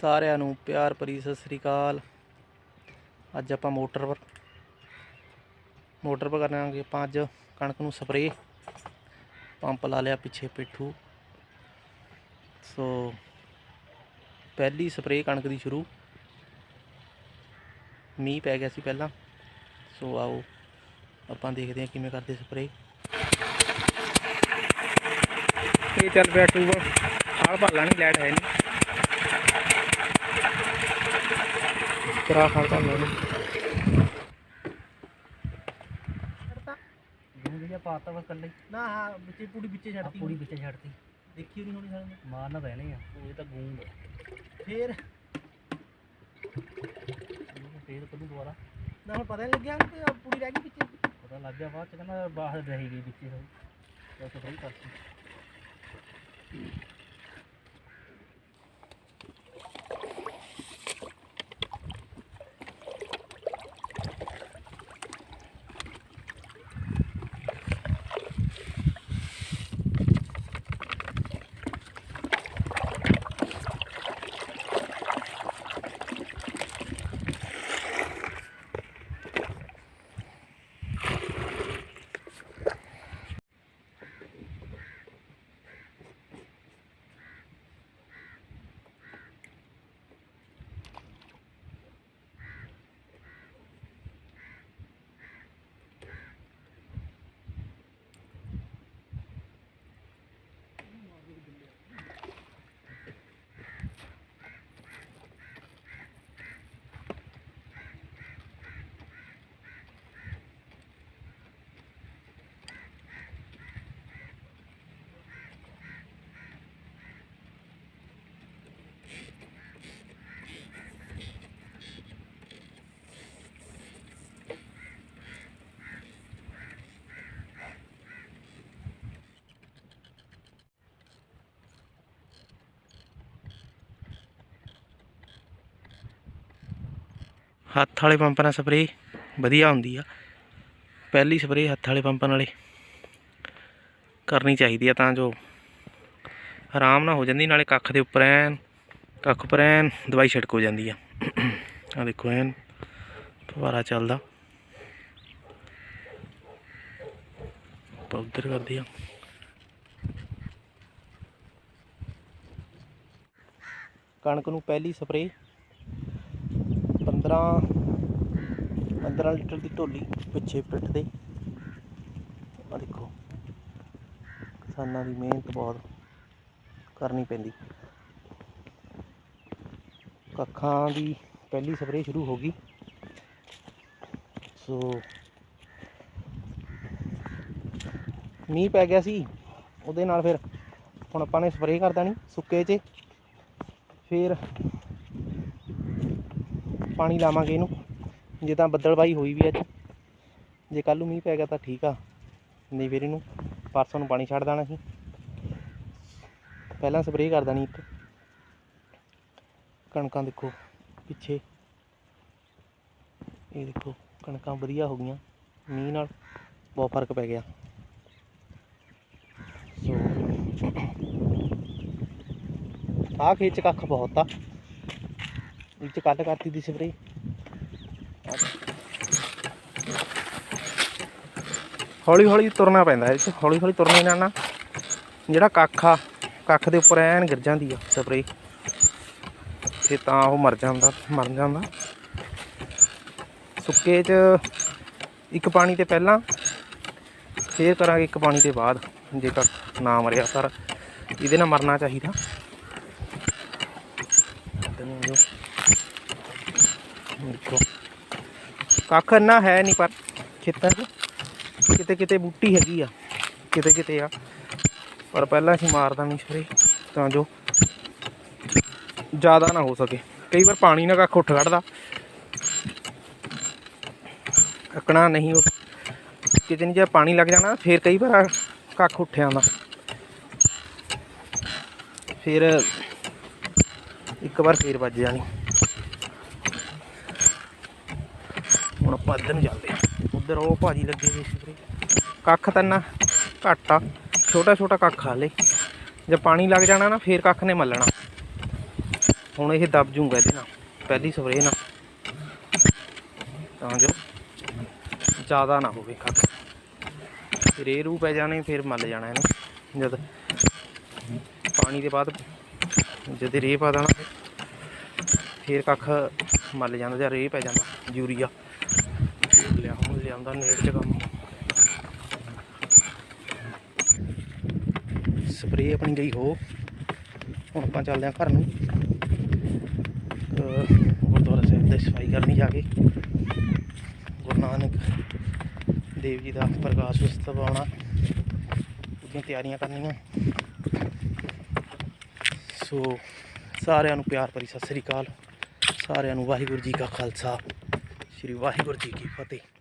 ਸਾਰਿਆਂ ਨੂੰ ਪਿਆਰ ਭਰੀ ਸਤਿ ਸ੍ਰੀ ਅਕਾਲ। ਅੱਜ ਆਪਾਂ ਮੋਟਰ ਪਰ ਮੋਟਰ ਪਰ ਕਰਾਂਗੇ ਆਪਾਂ ਅੱਜ ਕਣਕ ਨੂੰ ਸਪਰੇਅ। ਪੰਪ ਲਾ ਲਿਆ ਪਿੱਛੇ ਪਿੱਠੂ। ਸੋ ਪਹਿਲੀ ਸਪਰੇਅ ਕਣਕ ਦੀ ਸ਼ੁਰੂ। ਮੀਂਹ ਪੈ ਗਿਆ ਸੀ ਪਹਿਲਾਂ। ਸੋ ਆਓ ਆਪਾਂ ਦੇਖਦੇ ਹਾਂ ਕਿਵੇਂ ਕਰਦੇ ਸਪਰੇਅ। ਇਹ ਚੱਲ ਪਿਆ ਟੂਬ ਹਾਲ ਭਾਲਾ ਨਹੀਂ ਲੈਟ ਹੈ ਨਹੀਂ ਕਰਾ ਖਾਲ ਤਾਂ ਲੈ ਗੂੰ ਜਿਹਾ ਪਾਤਾ ਵਾ ਕੱਲੇ ਨਾ ਹਾਂ ਵਿੱਚੇ ਪੂਰੀ ਵਿੱਚੇ ਛੱਡਤੀ ਪੂਰੀ ਵਿੱਚ ਛੱਡਤੀ। ਦੇਖੀ ਨਹੀਂ ਹੋਣੀ ਸਾਨੂੰ ਮਾਰਨਾ ਨਹੀਂ ਆ। ਉਹ ਇਹ ਤਾਂ ਗੂੰ ਫੇਰ? ਫੇਰ ਕਦੋਂ ਦੁਬਾਰਾ। ਨਾ ਹੁਣ ਪਤਾ ਨਹੀਂ ਲੱਗਿਆ ਕਿ ਆਹ ਪੂਰੀ ਰਹਿ ਗਈ ਵਿੱਚੇ। ਪਤਾ ਲੱਗ ਗਿਆ ਬਾਅਦ ਚ ਕਹਿੰਦਾ ਬਾਹਰ ਰਹੀ ਗਈ ਵਿੱਚ ਬਸ ਕਰਤੀ। ਹੱਥ ਵਾਲੇ ਪੰਪ ਨਾਲ ਸਪਰੇਅ ਵਧੀਆ ਹੁੰਦੀ ਆ। ਪਹਿਲੀ ਸਪਰੇਅ ਹੱਥ ਵਾਲੇ ਪੰਪਾਂ ਨਾਲੇ ਕਰਨੀ ਚਾਹੀਦੀ ਆ ਤਾਂ ਜੋ ਆਰਾਮ ਨਾਲ ਹੋ ਜਾਂਦੀ, ਨਾਲੇ ਕੱਖ ਦੇ ਉੱਪਰ ਐਨ, ਕੱਖ ਉੱਪਰ ਐਨ ਦਵਾਈ ਛਿੜਕ ਹੋ ਜਾਂਦੀ ਆ। ਆ ਦੇਖੋ ਐਨ ਫਵਾਰਾ ਚੱਲਦਾ। ਆਪਾਂ ਉੱਧਰ ਕਰਦੇ ਆ। ਕਣਕ ਨੂੰ ਪਹਿਲੀ ਸਪਰੇਅ 15 15 ਲੀਟਰ ਦੀ ਢੋਲੀ ਪਿੱਛੇ ਪਿੱਠ ਤੇ ਆ ਦੇਖੋ, ਕਿਸਾਨਾਂ ਦੀ ਮਿਹਨਤ ਬਹੁਤ ਕਰਨੀ ਪੈਂਦੀ। ਕੱਖਾਂ ਦੀ ਪਹਿਲੀ ਸਪਰੇਅ ਸ਼ੁਰੂ ਹੋ ਗਈ। ਸੋ ਮੀਂਹ ਪੈ ਗਿਆ ਸੀ, ਉਹਦੇ ਨਾਲ ਫਿਰ ਹੁਣ ਆਪਾਂ ਨੇ ਸਪਰੇਅ ਕਰ ਦੇਣੀ ਸੁੱਕੇ 'ਚ। ਫਿਰ ਪਾਣੀ ਲਾਵਾਂਗੇ ਇਹਨੂੰ। ਜੇ ਤਾਂ ਬੱਦਲਬਾਈ ਹੋਈ ਵੀ ਅੱਜ। ਜੇ ਕੱਲ ਨੂੰ ਮੀਂਹ ਪੈ ਗਿਆ ਤਾਂ ਠੀਕ ਆ। ਨਹੀਂ ਫਿਰ ਇਹਨੂੰ ਪਰਸੋਂ ਨੂੰ ਪਾਣੀ ਛੱਡ ਦੇਣਾ ਸੀ। ਪਹਿਲਾਂ ਸਪਰੇਅ ਕਰ ਦੇਣੀ ਇੱਕ ਕਣਕਾਂ ਦੇਖੋ ਪਿੱਛੇ। ਇਹ ਦੇਖੋ ਕਣਕਾਂ ਵਧੀਆ ਹੋ ਗਈਆਂ। ਮੀਂਹ ਨਾਲ ਬਹੁਤ ਫ਼ਰਕ ਪੈ ਗਿਆ। ਸੋ, ਆਹ ਖੇਤ 'ਚ ਕੱਖ ਬਹੁਤ ਆ। ਇਹ ਕੱਲ ਕਰਤੀ ਦੀ ਸਪਰੇਅ ਹੌਲੀ ਹੌਲੀ ਤੁਰਨਾ ਪੈਂਦਾ ਇਹ ਹੌਲੀ ਹੌਲੀ ਤੁਰਨੇ ਨਾਲ ਨਾ ਜਿਹੜਾ ਕੱਖ ਆ, ਕੱਖ ਦੇ ਉੱਪਰ ਐਨ ਗਿਰ ਜਾਂਦੀ ਆ ਸਪਰੇ ਤੇ ਤਾਂ ਉਹ ਮਰ ਜਾਂਦਾ ਮਰ ਜਾਂਦਾ। ਸੁੱਕੇ 'ਚ ਇੱਕ ਪਾਣੀ ਤੇ ਪਹਿਲਾਂ, ਫੇਰ ਕਰਾਂਗੇ ਇੱਕ ਪਾਣੀ ਤੇ ਬਾਅਦ, ਜੇ ਕੱਖ ਨਾ ਮਰਿਆ ਪਰ ਇਹਦੇ ਨਾਲ ਮਰਨਾ ਚਾਹੀਦਾ। ਦੇਖੋ ਕੱਖ ਇੰਨਾ ਹੈ ਨਹੀਂ ਪਰ ਖੇਤਾਂ 'ਚ ਕਿਤੇ ਕਿਤੇ ਬੂਟੀ ਹੈਗੀ ਆ, ਕਿਤੇ ਕਿਤੇ ਆ। ਪਰ ਪਹਿਲਾਂ ਅਸੀਂ ਮਾਰਦਾ ਨਹੀਂ ਸਰੇ, ਤਾਂ ਜੋ ਜ਼ਿਆਦਾ ਨਾ ਹੋ ਸਕੇ। ਕਈ ਵਾਰ ਪਾਣੀ ਨਾਲ ਕੱਖ ਉੱਠ ਕੱਢਦਾ ਕੱਕਣਾ ਨਹੀਂ ਉਹ, ਕਿਤੇ ਨਹੀਂ ਜੇ ਪਾਣੀ ਲੱਗ ਜਾਣਾ, ਫਿਰ ਕਈ ਵਾਰ ਕੱਖ ਉੱਠ ਆਉਂਦਾ ਫਿਰ ਇੱਕ ਵਾਰ ਫੇਰ ਵੱਜ ਜਾਣੀ। ਹੁਣ ਆਪਾਂ ਇੱਧਰ ਨੂੰ ਚੱਲਦੇ ਆ ਉਧਰ ਉਹ ਭਾਜੀ ਲੱਗੇ ਹੋਏ ਸੀ ਕੱਖ ਤਾਂ ਨਾ ਘੱਟ ਆ। ਛੋਟਾ ਛੋਟਾ ਕੱਖ ਆ ਲੈ ਜੇ ਪਾਣੀ ਲੱਗ ਜਾਣਾ ਨਾ, ਫੇਰ ਕੱਖ ਨੇ ਮੱਲਣਾ। ਹੁਣ ਇਹ ਦਬ ਜੂਗਾ ਇਹਦੇ ਨਾਲ। ਪਹਿਲੀ ਸਪਰੇਅ ਨਾਲ। ਤਾਂ ਜੋ ਜ਼ਿਆਦਾ ਨਾ ਹੋਵੇ ਕੱਖ। ਰੇ ਰੂ ਪੈ ਜਾਣੇ, ਫਿਰ ਮੱਲ ਜਾਣਾ ਇਹਨੂੰ। ਜਦ ਪਾਣੀ ਦੇ ਬਾਅਦ ਜਦ ਰੇ ਪਾ ਦੇਣਾ, ਫਿਰ ਕੱਖ ਮੱਲ ਜਾਂਦਾ ਜਾਂ ਰੇਹ ਪੈ ਜਾਂਦਾ, ਯੂਰੀਆ। ਲਿਆ, ਹੁਣ ਲਿਆਉਂਦਾ ਨੇੜ ਚ ਕੰਮ। ਸਪਰੇਅ ਆਪਣੀ ਗਈ ਹੋ। ਹੁਣ ਆਪਾਂ ਚੱਲਦੇ ਹਾਂ ਘਰ ਨੂੰ। ਗੁਰਦੁਆਰਾ ਸਾਹਿਬ ਦੀ ਸਫ਼ਾਈ ਕਰਨੀ ਜਾ ਕੇ। ਗੁਰੂ ਨਾਨਕ ਦੇਵ ਜੀ ਦਾ ਪ੍ਰਕਾਸ਼ ਉਤਸਵ ਆਉਣਾ। ਉਹਦੀਆਂ ਤਿਆਰੀਆਂ ਕਰਨੀਆਂ। ਸੋ ਸਾਰਿਆਂ ਨੂੰ ਪਿਆਰ ਭਰੀ ਸਤਿ ਸ੍ਰੀ ਅਕਾਲ। ਸਾਰਿਆਂ ਨੂੰ ਵਾਹਿਗੁਰੂ ਜੀ ਕਾ ਖਾਲਸਾ ਸ੍ਰੀ ਵਾਹਿਗੁਰੂ ਜੀ ਕੀ ਫਤਿਹ।